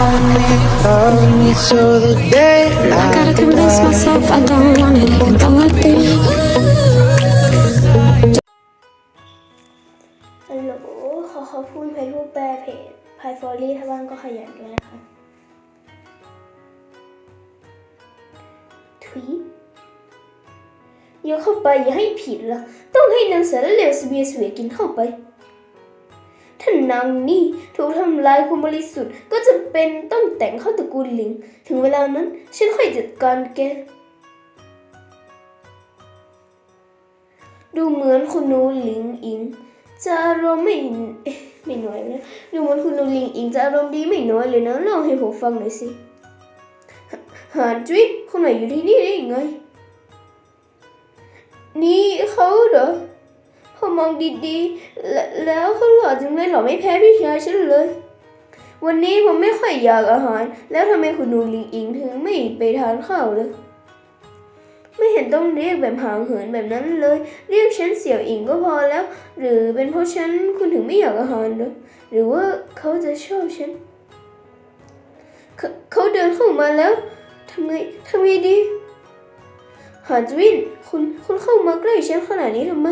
I Gotta convince myself I don't want it, even though I do. ฮัลโหลขอขอบคุณเพจผู้แปลเพจพายฟอรี่ถ้าว่างก็ขยันด้วยนะคะทวีเดี๋ยวเข้าไปอย่าให้ผิดละต้องให้นางสารเลวสเบียสเวียกินเข้าไป ถ้านางนี่ถูกทำลายความบริสุทธิ์ก็จะเป็นต้องแต่งเข้าตระกูลหลิง ถึงเวลานั้นฉันค่อยจัดการแก ดูเหมือนคุณนูหลิงอิงจะอารมณ์ไม่ไม่น้อยนะดูเหมือนคุณนูหลิงอิงจะอารมณ์ดีไม่น้อยเลยนะลองให้ผมฟังหน่อยสิหหานจุ้ยคุณหน่อยอยู่ที่นี่ได้ยังไง นี่เขาเหรอ พอมองดีๆ แล้วแล้วเขาหล่อจังเลยหล่อไม่แพ้พี่ชายฉันเลย วันนี้ผมไม่ค่อยอยากอาหาร แล้วทำไมคุณหนูลิงอิงถึงไม่ไปทานข้าวเลย ไม่เห็นต้องเรียกแบบห่างเหินแบบนั้นเลย เรียกฉันเสี่ยวอิงก็พอแล้ว หรือเป็นเพราะฉันคุณถึงไม่อยากอาหารหรือหรือว่าเขาจะชอบฉันเขาเขาเดินเข้ามาแล้วทำไงทำไงดีหานจวินคุณคุณเข้ามาใกล้ฉันขนาดนี้ทำไม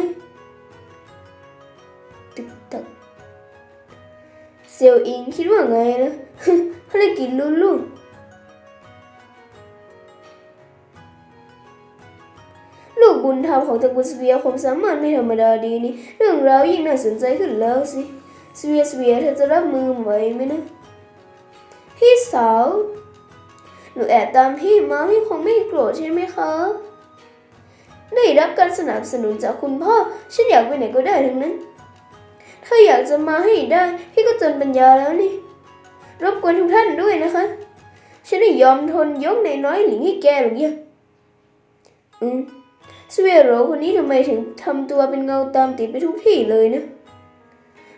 เสี่ยวอิงคิดว่าไงนะภารกิจลุล่วงลูกบุญธรรมของตระกูลสเวียคงสามารถไม่ธรรมดาดีนี่ เรื่องราวยิ่งน่าสนใจขึ้นแล้วสิสเวียสเวียเธอจะรับมือไหวไหมนะ พี่สาวหนูแอบตามพี่มาพี่คงไม่โกรธใช่ไหมคะ ได้รับการสนับสนุนจากคุณพ่อ ฉันอยากไปไหนก็ได้ทั้งนั้น ถ้าอยากจะมาให้ได้ พี่ก็จนปัญญาแล้วนี่ รบกวนทุกท่านด้วยนะคะ ฉันไม่ยอมทนยกในน้อยหลิงให้แกหรือกเนี่ยอืมสเวีโรคนนี้ทำไมถึงทำตัวเป็นเงาตามติดไปทุกที่เลยนะ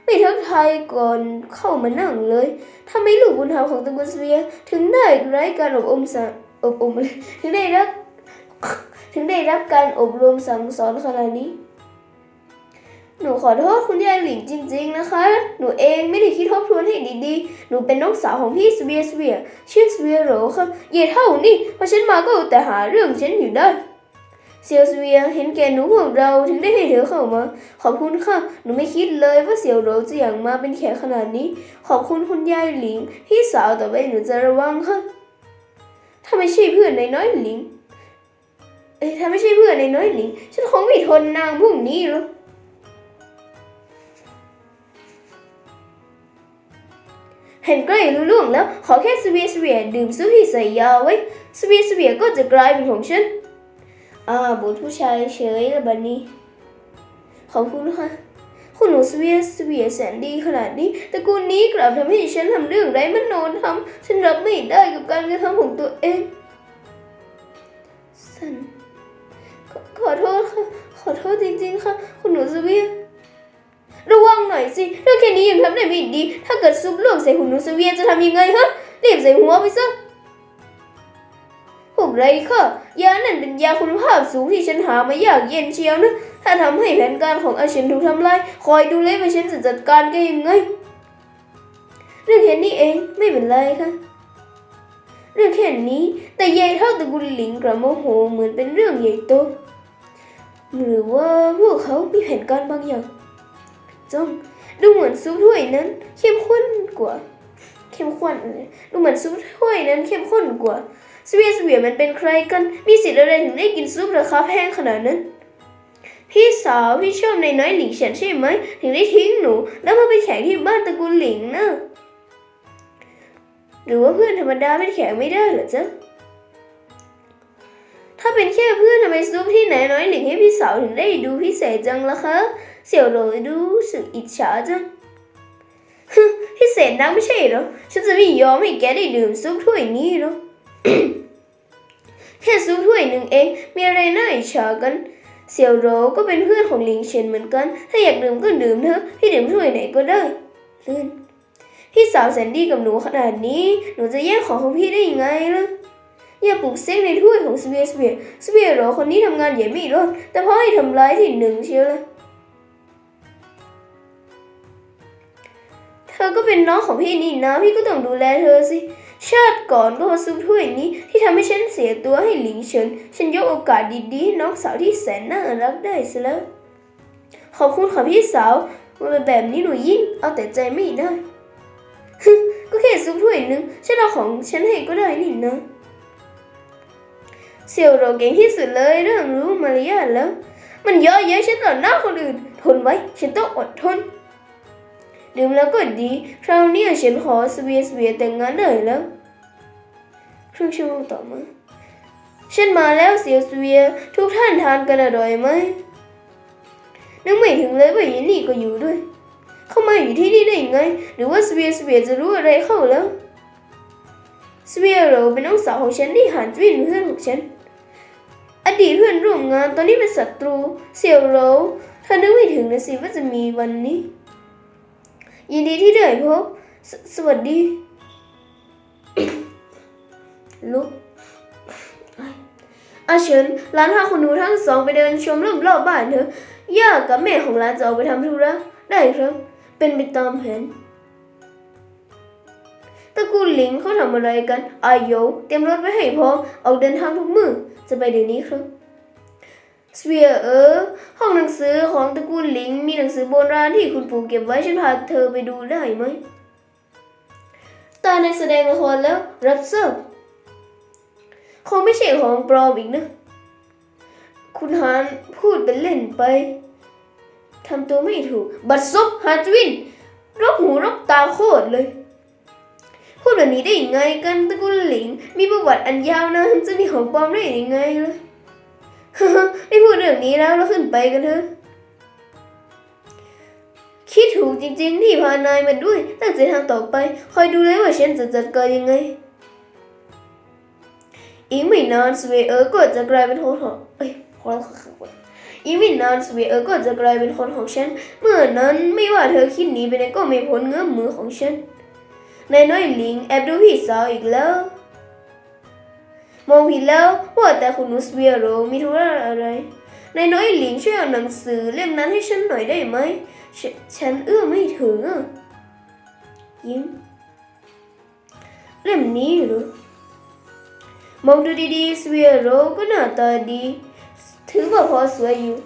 ไม่ทักทายก่อนเข้ามานั่งเลยทำไมลูกบุญธรรมของตระกูลสเวีย ถึงได้ไร้การอบรมสั่งอบรมถึงได้รับถึงได้รับการอบรมสั่งสอนขนาดนี้ หนูขอโทษคุณยายหลิงจริง ๆ นะคะ หนูเองไม่ได้คิดทบทวนให้ดีๆ หนูเป็นน้องสาวของพี่สเวียสเวียชื่อสเวียโรค่ะเย่เท่านี่พอฉันมาก็อาแต่หาเรื่องฉันอยู่ได้เซียวเสวียเห็นแก่หนูพวกเราถึงได้ให้เธอเข้ามา ขอบคุณค่ะ หนูไม่คิดเลยว่าเซียวโรจะอย่างมาเป็นแขกขนาดนี้ ขอบคุณคุณยายหลิง พี่สาวต่อไปหนูจะระวังค่ะ ถ้าไม่ใช่เพื่อนในน้อยหลิงเอ้ยถ้าไม่ใช่เพื่อนในน้อยหลิง ฉันคงไม่ทนนางพวกนี้หรอก เห็นใกล้รู้ล่วงแล้ว ขอแค่สเวียสเวียดื่มซุปที่ใส่ยาไว้สเวียสเวียก็จะกลายเป็นของฉันอ่าบุตรผู้ชายเฉยล้วบันนี้ ขอบคุณค่ะคุณหนูสเวียสเวียแสนดีขนาดนี้ตระกูลนี้กลับทำให้ฉันทำเรื่องไร้มโนธรรมฉันรับไม่ได้กับการกระทำของตัวเองสันขอขอโทษค่ะ ขอโทษจริงๆค่ะ คุณหนูสเวีย ระวังหน่อยสิเรื่องแค่นี้ยังทำได้ไม่ดี ถ้าเกิดซุปลวกใส่คุณหนูสเวียจะทำยังไงฮะรีบใส่หัวไปซะพวกไรค่ะยานั่นเป็นยาคุณภาพสูงที่ฉันหามายากเย็นเชียวนะถ้าทำให้แผนการของอาเชนถูกทำลายคอยดูเลยว่าฉันจะจัดการแกยังไงเรื่องแค่นี้เองไม่เป็นไรค่ะเรื่องแค่นี้ แต่ยายเท่าตระกุลหลิงกระโมโหเหมือนเป็นเรื่องใหญ่โตหรือว่าพวกเขามีแผนการบางอย่าง จ้องดูเหมือนซุปถ้วยนั้น เข้มข้นกว่า เข้มข้นดูเหมือนซุปถ้วยนั้นเข้มข้นกว่าสเวียสเวียมันเป็นใครกัน มีสิทธิ์อะไรถึงได้กินซุปราคาแพงขนาดนั้น พี่สาวพี่ชอบในน้อยหลิงเฉันใช่ไหม ถึงได้ทิ้งหนู แล้วมาเป็นแขกที่บ้านตระกูลหลิงนะหรือว่าเพื่อนธรรมดาเป็นแขกไม่ได้เหรอจ๊ะถ้าเป็นแค่เพื่อนทำไมซุปที่ไหนน้อยหลิงให้พี่สาวถึงได้ดูพิเศษจังล่ะคะ เสี่ยวโรยดูสึกอิจฉาจังฮึพิเศษนักไม่ใช่หรอ ฉันจะไม่ยอมให้แกได้ดื่มซุปถ้วยนี้หรอกแค่ซุปถ้วยหนึ่งเอง มีอะไรน่าอิจฉากัน เสี่ยวโรก็เป็นเพื่อนของลิงเฉินเหมือนกัน ถ้าอยากดื่มก็ดื่มเถอะพี่ดื่มถ้วยไหนก็ได้เลื่อนพี่สาวแสนดี้กับหนูขนาดนี้ หนูจะแย่งของของพี่ได้ยังไงล่ะอย่าปลุกเซ็กในถ้วยของสเวียสเวียสเวียโรคนนี้ทำงานใหญ่ไม่รอดแต่พ่อให้ทำร้ายที่หนึ่งเชียวเลย ธอก็เป็นน้องของพี่นี่นะ พี่ก็ต้องดูแลเธอสิ ชาติก่อนก็มาซุปถ้วยนี้ ที่ทำให้ฉันเสียตัวให้หลิงเฉิน ฉันยกโอกาสดีๆให้น้องสาวที่แสนน่ารักได้ซะแล้ว ขอบคุณค่ะพี่สาวว่าแบบนี้หนูยิ่งเอาแต่ใจไม่ได้ก็แค่ซุปถ้วยนึงฉันเอาของฉันให้ก็ได้นี่นะเสี่ยวเราเก่งที่สุดเลยเรื่องรู้มารยาทแล้ว มันเยอะเยอะฉันต่อหน้าคนอื่น ทนไว้ ฉันต้องอดทน ดื่มแล้วก็ดี คราวนี้ฉันขอสเวียสเวียแต่งงานได้แล้วครึ่งชั่วโมงต่อมาฉันมาแล้วเสียสเวียทุกท่านทานกันอร่อยไหมนึกไม่ถึงเลยว่ายันนี่ก็อยู่ด้วย เข้ามาอยู่ที่นี่ได้ยังไง หรือว่าสเวียสเวียจะรู้อะไรเข้าแล้วสเวียโรเป็นน้องสาวของฉันที่หานวินเพื่อนของฉันอดีตเพื่อนร่วมงานตอนนี้เป็นศัตรูเสี่ยวโรเธอนึกไม่ถึงนะสิว่าจะมีวันนี้ ยินดีที่ได้พบสสวัสดี ลุกอาเฉินร้านพาคุณหนูทั้งสองไปเดินชมรอบรอบๆบ้านเถอะย่ากับแม่ของร้านจะออกไปทำธุระได้ครับ เป็นไปตามแผนตระกูลหลิงเขาทำอะไรกันอาโยเตรียมรถไว้ให้พร้อมออกเดินทางทุกมือจะไปเดี๋ยวนี้ครับ สเวียเออ ห้องหนังสือของตระกูลหลิง มีหนังสือโบราณที่คุณปู่เก็บไว้ฉันพาเธอไปดูได้ไหมตาในแสดงละครแล้วรับทราบคงไม่ใช่ของปลอมอีกนะ คุณฮานพูดเป็นเล่นไปทำตัวไม่ถูก บัดซบฮาจวินรกหูรกตาโคตรเลย พูดแบบนี้ได้ยังไงกันตระกูลหลิง มีประวัติอันยาวนานจะมีของปลอมได้ยังไงล่ะ ไม่พูดเรื่องนี้แล้วเราขึ้นไปกันเถอะคิดถูกจริงๆที่พานายมาด้วย ตั้งใจทำต่อไป คอยดูเลยว่าฉันจะจัดการยังไง อีกไม่นานสเวเออร์ก็จะกลายเป็นคนของเอ้ยขอขออีกไม่นานสเวเออร์ก็จะกลายเป็นคนของฉัน เมื่อนั้นไม่ว่าเธอคิดหนีไปไหนก็ไม่พ้นเงื้อมมือของฉันนายน้อยหลิงแอบดูพี่สาวอีกแล้ว มองผิดแล้วว่าแต่คุณนุสเวียโรมีธุระอะไรนายน้อยหลิงช่วยเอาหนังสือเล่มนั้นให้ฉันหน่อยได้ไหมฉฉันเอื้อมไม่ถึงอะยิ้มเล่มนี้หรอมองดูดีๆสเวียโรก็หน้าตาดี ถือว่าพอสวยอยู่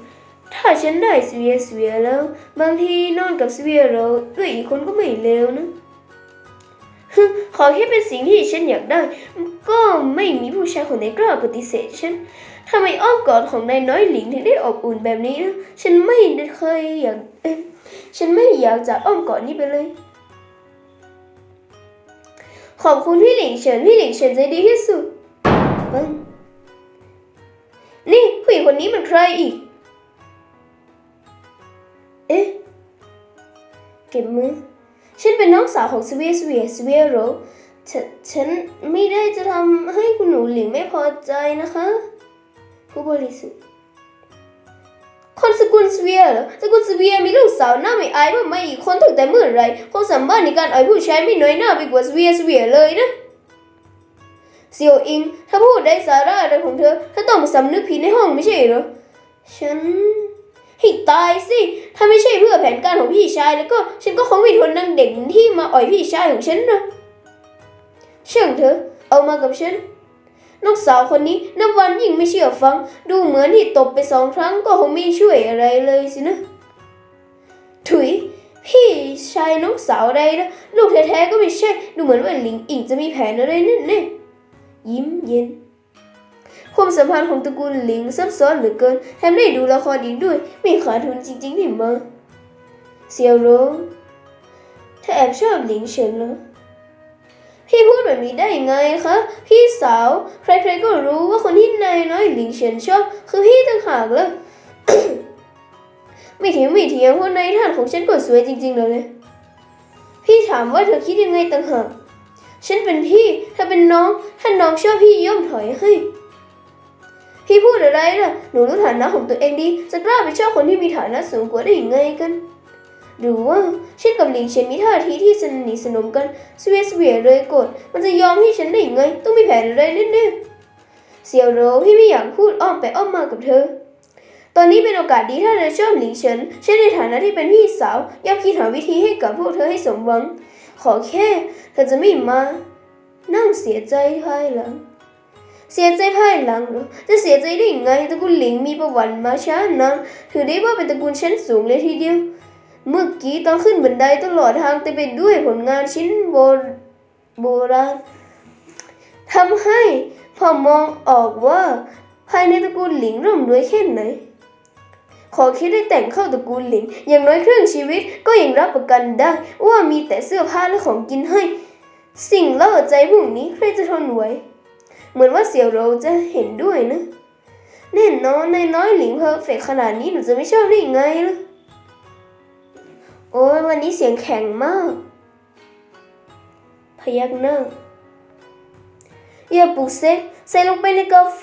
ถ้าฉันได้สเวียสเวียแล้ว บางทีนอนกับสเวียโรด้วยอีกคนก็ไม่เลวนะ ขอแค่เป็นสิ่งที่ฉันอยากได้ ก็ไม่มีผู้ชายคนไหนกล้าปฏิเสธฉันทำไมอ้อมกอดของนายน้อยหลิงถึงได้อบอุ่นแบบนี้นะฉันไม่เคยอยากฉันไม่อยากจากอ้อมกอดนี้ไปเลย ขอบคุณพี่หลิงเฉินพี่หลิงเฉินใจดีที่สุดเบิ้งนี่ผู้หญิงคนนี้มันใครอีก เอ๊ะ เก็บมือ ฉันเป็นน้องสาวของสเวียสเวียสเวียโรฉ,ฉันไม่ได้จะทำให้คุณหนูหลิงไม่พอใจนะคะ ผู้บริสุทธิ์คนสกุลสเวียเหรอสกุลสเวียมีลูกสาวหน้าไม่อายมากไหมอีกคนตั้งแต่เมื่อไรความสามารถในการอ่อยผู้ชายไม่น้อยหน้าไปกว่าสเวียสเวียเลยนะเซียวอิง ถ้าพูดได้สาระอะไรของเธอเธอต้องมาสำนึกผิดในห้องไม่ใช่เหรอฉัน ให้ตายสิ ถ้าไม่ใช่เพื่อแผนการของพี่ชายแล้วก็ฉันก็คงไม่ทนนางเด็กที่มาอ่อยพี่ชายของฉันนะช่างเถอะ เอามากับฉันน้องสาวคนนี้นับวันยิ่งไม่เชื่อฟัง ดูเหมือนที่ตบไปสองครั้งก็คงไม่ช่วยอะไรเลยสินะ ถุย พี่ชายน้องสาวอะไรนะ ลูกแท้ๆก็ไม่ใช่ ดูเหมือนว่าหลิงอิงจะมีแผนอะไรนั่นแน่ยิ้มเย็น ความสัมพันธ์ของตระกูลหลิงซับซ้อนเหลือเกินแถมได้ดูละครอีกด้วย ไม่ขาดทุนจริงๆนี่มาเซียวโรงเธอแอบชอบหลิงเฉินเหรอพี่พูดแบบนี้ได้ไงคะ พี่สาว ใครๆก็รู้ว่าคนที่นายน้อยหลิงเฉินชอบ คือพี่ต่างหากเลยไม่เถียงไม่เถียงเพราะนายท่านของฉันก็สวยจริงๆเลย พี่ถามว่าเธอคิดยังไงต่างหาก ฉันเป็นพี่ถ้าเป็นน้อง ถ้าน้องชอบพี่ย่อมถอยให้ พี่พูดอะไรล่ะหนูรู้ฐานะของตัวเองดี จะกล้าไปชอบคนที่มีฐานะสูงกว่าได้ยังไงกันหรือว่าฉันกับหลิงเฉินมีท่าทีที่สนิทสนมกันสเวียสเวียเลยกรธมันจะยอมให้ฉันได้ยังไง ต้องมีแผนอะไรแน่ๆเสี่ยวโรพี่ไม่อยากพูดอ้อมไปอ้อมมากับเธอ ตอนนี้เป็นโอกาสดีถ้าเธอชอบหลิงเฉินฉันในฐานะที่เป็นพี่สาวย่อมคิดหาวิธีให้กับพวกเธอให้สมหวัง ขอแค่ เธอจะไม่มา นั่งเสียใจภายหลัง เสียใจภายหลังหรอจะเสียใจได้ยังไงตระกูลหลิงมีประวัติมาช้านานถือได้ว่าเป็นตระกูลชั้นสูงเลยทีเดียว เมื่อกี้ตอนขึ้นบันไดตลอดทางเต็มไปด้วยผลงานชิ้นโบโบราณทำให้พอมองออกว่า ภายในตระกูลหลิงร่ำรวยแค่ไหน ขอแค่ได้แต่งเข้าตระกูลหลิง อย่างน้อยครึ่งชีวิตก็ยังรับประกันได้ ว่ามีแต่เสื้อผ้าและของกินให้ สิ่งล่อใจพวกนี้ใครจะทนไหว เหมือนว่าเสี่ยวโรจะเห็นด้วยนะแน่นอนในายน้อยหลิงเพอร์เฟกขนาดนี้หนูจะไม่ชอบได้ยังไงล่ะโอ้ยวันนี้เสียงแข็งมาก พยักหน้าอย่าปลุกเซ็กใส่ลงไปในกาแฟ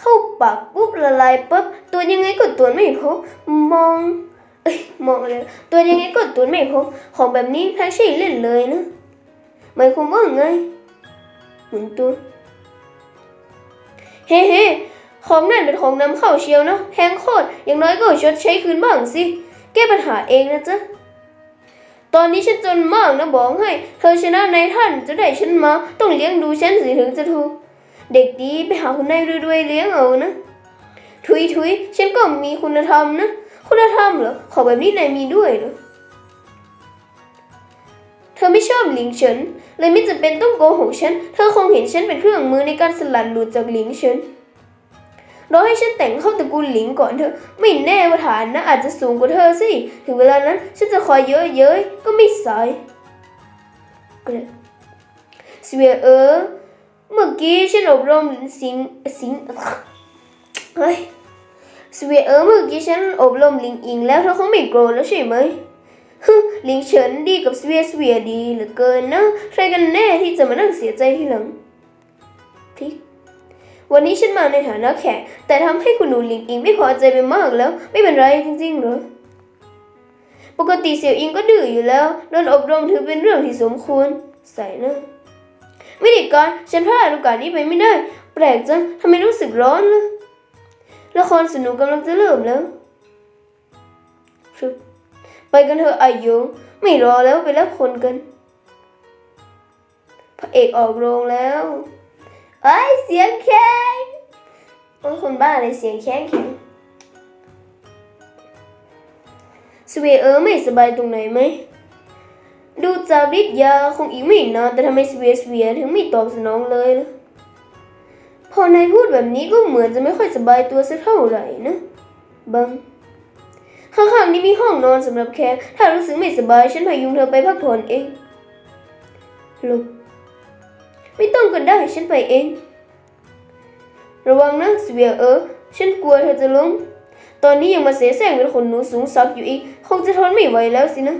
เข้าปากปุ๊บละลายปั๊บตัวยังไงก็ตัวไม่พบมอง เอ้ยมองเลยตัวยังไงก็ตัวไม่พบของแบบนี้แพ้ใช่เล่นเลยนะหมายความว่าไงหมุนตัว เฮ้เฮ้ของนั่นเป็นของน้ำเข้าเชียวนะแพงโคตรอย่างน้อยก็ชดใช้คืนบ้างสิ แก้ปัญหาเองนะจ๊ะ ตอนนี้ฉันจนมากนะบอกให้ เธอชนะนายท่านจะได้ฉันมา ต้องเลี้ยงดูฉันสิถึงจะถูก เด็กดีไปหาคุณนายรวยๆเลี้ยงเอานะ ทุยทุยฉันก็มีคุณธรรมนะ คุณธรรมเหรอ ขอแบบนี้นายมีด้วยเหรอ เธอไม่ชอบหลิงเฉินเลยไม่จำเป็นต้องโกหกฉัน เธอคงเห็นฉันเป็นเครื่องมือในการสลัดหลุดจากหลิงเฉินรอให้ฉันแต่งเข้าตระกูลหลิงก่อนเถอะ ไม่แน่ว่าฐานนะอาจจะสูงกว่าเธอสิ ถึงเวลานั้นฉันจะคอยเยอะเย้ยก็ไม่สายสเวียเออ เมื่อกี้ฉันอบรมสิงสิงเฮ้ยสเวียเออเมื่อกี้ฉันอบรมลิงอิงแล้วเธอคงไม่โกรธแล้วใช่ไหม ฮึลิงเฉินดีกับสเวียสเวียดีเหลือเกินนะ ใครกันแน่ที่จะมานั่งเสียใจทีหลังพลิกวันนี้ฉันมาในฐานะแขกแต่ทำให้คุณหนูหลิงอิงไม่พอใจไปมากแล้ว ไม่เป็นไรจริงๆเหรอ ปกติเสี่ยวอิงก็ดื้ออยู่แล้วโดนอบรมถือเป็นเรื่องที่สมควร ใส่นะไม่ด้การฉันพลาดโอกาสนี้ไปไม่ได้ แปลกจังทำไมรู้สึกร้อนล่ะละครสนุกกำลังจะเริ่มแล้วฟึบ ไปกันเถอะอายุไม่รอแล้วไปรับคนกันพระเอกออกโรงแล้วไอ้ยเสียงแข็งโอ้คนบ้าเลยเสียงแข็งแข็งสเวเออไม่สบายตรงไหนไหมดูจากฤทธิ์ยาคงอีกไม่นานแต่ทำไมสเวสเวียถึงไม่ตอบสนองเลยล่ะพอนายพูดแบบนี้ก็เหมือนจะไม่ค่อยสบายตัวสักเท่าไหร่นะบัง ข้างๆนี้มีห้องนอนสำหรับแขกถ้ารู้สึกไม่สบายฉันพายุงเธอไปพักผ่อนเองลุกไม่ต้องก็ได้ฉันไปเอง ระวังนะสเวียเออ ฉันกลัวเธอจะล้ม ตอนนี้ยังมาเสียแสร้งเป็นคนหนูสูงสักอยู่อีก คงจะทนไม่ไหวแล้วสินะ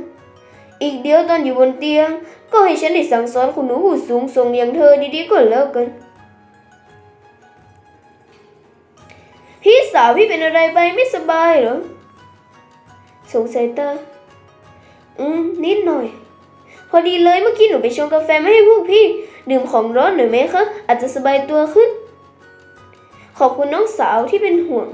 อีกเดียวตอนอยู่บนเตียง ก็ให้ฉันได้สั่งสอนคุณหนูผู้สูงส่งอย่างเธอดีๆก็แล้วกัน พี่สาวพี่เป็นอะไรไปไม่สบายเหรอ สงสัยตา อืม นิดหน่อย พอดีเลยเมื่อกี้หนูไปชงกาแฟมาให้พวกพี่ ดื่มของร้อนหน่อยไหมคะ อาจจะสบายตัวขึ้น ขอบคุณน้องสาวที่เป็นห่วง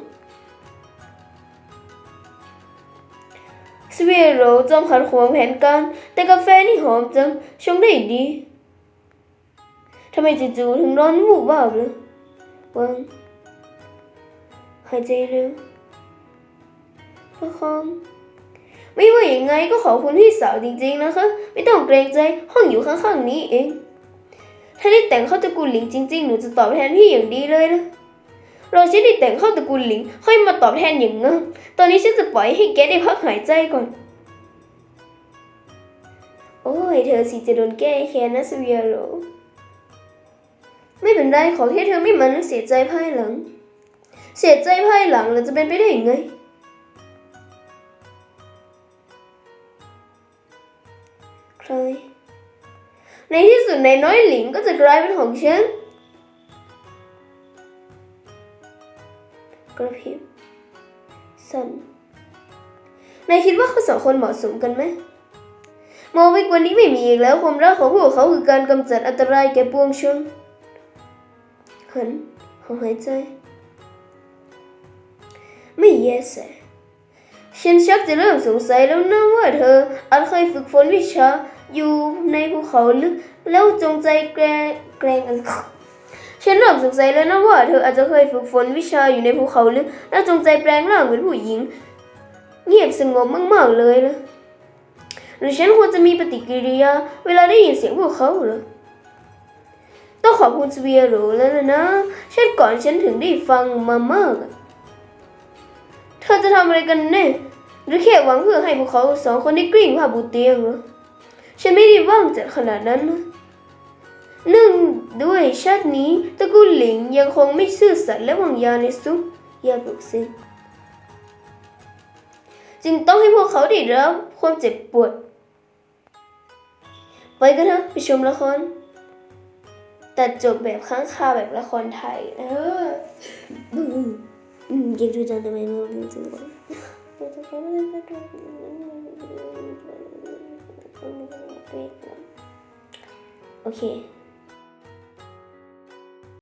สเวโรจอมขัดขวางแผนการ แต่กาแฟนี่หอมจัง ชงได้ดี ทำไมจู่ๆถึงร้อนวูบวาบเลยวังหายใจเร็วประคอง ไม่ว่าอย่างไงก็ขอบคุณพี่สาวจริงๆนะคะ ไม่ต้องเกรงใจห้องอยู่ข้างๆนี้เอง ถ้าได้แต่งเข้าตระกูลหลิงจริง ๆ หนูจะตอบแทนพี่อย่างดีเลยนะรอฉันได้แต่งเข้าตระกูลหลิง ค่อยมาตอบแทนอย่างงั้นตอนนี้ฉันจะปล่อยให้แกได้พักหายใจก่อน โอ้ยเธอสิจะโดนแก้แค้นนะสเวียโรไม่เป็นไรขอแค่เธอไม่มานั่งเสียใจภายหลัง เสียใจภายหลังแล้วจะเป็นไปได้ยังไง ใครในที่สุดในายน้อยหลิงก็จะกลายเป็นของฉันกระพริบสันนายคิดว่าเขาสองคนเหมาะสมกันไหมมองไปกว่านี้ไม่มีอีกแล้วความรักของพวกเขาคือการกำจัดอันตรายแก่ปวงชนหันหอหายใจ ไม่แย่แสฉันชักจะเริ่มสงสัยแล้วนะว่าเธออาจเคยฝึกฝนวิชา อยู่ในภูเขาลึก แล้วจงใจแกล้งแกล้งฉันเริ่มสงสัยแล้วนะว่าเธออาจจะเคยฝึกฝนวิชาอยู่ในภูเขาลึก แล้วจงใจแปลงร่างเป็นผู้หญิง เงียบสงบมากๆเลยนะหรือฉันควรจะมีปฏิกิริยา เวลาได้ยินเสียงพวกเขาเหรอต้องขอบคุณสเวียโรแล้วนะนะฉันก่อนฉันถึงได้ฟังมามาก เธอจะทำอะไรกันแน่หรือแค่หวังเพื่อให้พวกเขาสองคนได้กลิ้งผ้าบูเตียงเหรอ ฉันไม่ได้ว่างจัดขนาดนั้นนะเนื่องด้วยชาตินี้ตระกูลหลิงยังคงไม่ซื่อสัตย์และวางยาในซุกยาปลุกเซ็งจึงต้องให้พวกเขาได้รับความเจ็บปวด ไปกันเถอะไปชมละครแตัดจบแบบค้างคาแบบละครไทยเอออืมอืมยังดูจังทำไมไม่รู้จังวะ โอเค